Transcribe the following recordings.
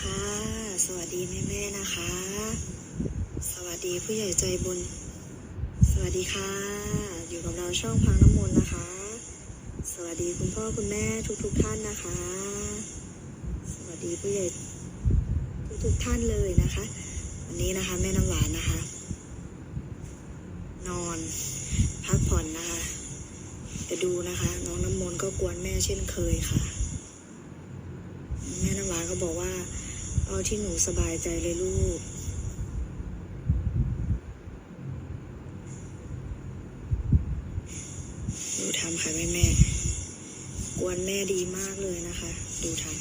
ค่ะ สวัสดีแม่แม่ๆนะคะ สวัสดีผู้ใหญ่ใจบุญ สวัสดีค่ะ อยู่กับเราช่องพังน้ำมนต์นะคะ สวัสดีคุณพ่อคุณแม่ทุกๆทท่านนะคะ สวัสดีผู้ใหญ่ทุกๆทท่านเลยนะคะ วันนี้นะคะแม่น้ำหวานนะคะ นอนพักผ่อนนะคะแต่ดูนะคะ น้องน้ำมนต์ก็กวนแม่เช่นเคยค่ะ แม่น้ำหวานก็บอกว่า เอาที่หนูสบายใจเลยลูก ดูทำค่ะแม่แม่กวนแม่ดีมากเลยนะคะ ดูทำ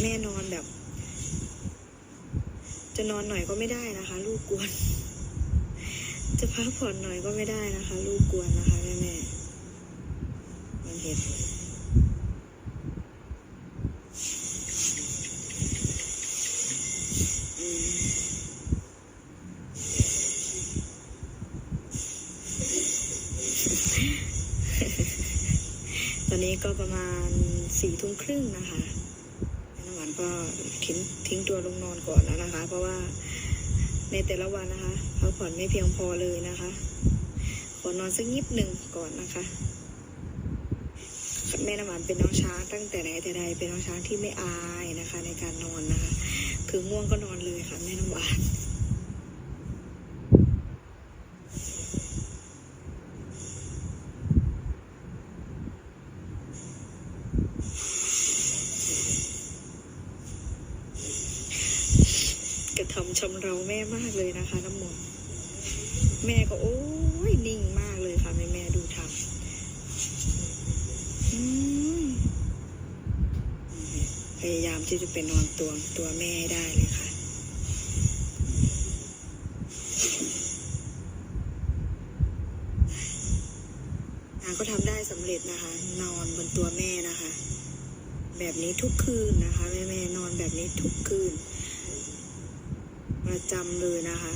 แม่นอนแบบ จะนอนหน่อยก็ไม่ได้นะคะ ลูกกวน จะพักผ่อนหน่อยก็ไม่ได้นะคะ ลูกกวนนะคะแม่แม่ มันเห็นอืมตอนนี้ก็ประมาณสี่ทุ่มครึ่งนะคะน้ำหวานก็ทิ้งทิ้งตัวลงนอนก่อนแล้วนะคะ เพราะว่าในแต่ละวันนะคะพักผ่อนไม่เพียงพอเลยนะคะ ขอนอนสักนิดหนึ่งก่อนนะคะ แม่น้ำหวานเป็นน้องช้างตั้งแต่ไหนแต่ใดเป็นน้องช้างที่ไม่อายนะคะ ในการนอนนะคะคือง่วงก็นอนเลยค่ะแม่น้ำหวานกระทำชำเราแม่มากเลยนะคะน้ำมนต์แม่ก็โอ้ยนิ่งมากามที่จะไปนอนตัวตัวแม่ได้เลยค่ะ นางก็ทำได้สำเร็จนะคะ นอนบนตัวแม่นะคะ แบบนี้ทุกคืนนะคะแม่แม่นอนแบบนี้ทุกคืนประจำเลยนะคะ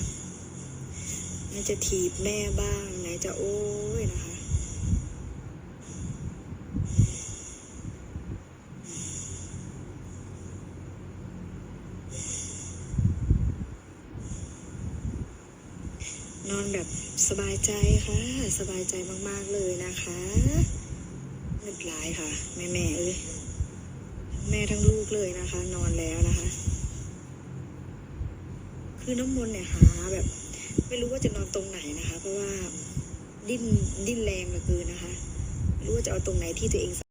ไหนจะถีบแม่บ้างไหนจะโอ้ยนะคะ นอนแบบสบายใจค่ะ สบายใจมากๆเลยนะคะไม่เป็นไรค่ะ แม่แม่เอ้ยแม่ทั้งลูกเลยนะคะ นอนแล้วนะคะ คือน้ำมนต์เนี่ยหาแบบ ไม่รู้ว่าจะนอนตรงไหนนะคะ เพราะว่าดิ้นดิ้นแรงเหลือเกินนะคะไม่รู้ว่าจะเอาตรงไหนที่ตัวเอง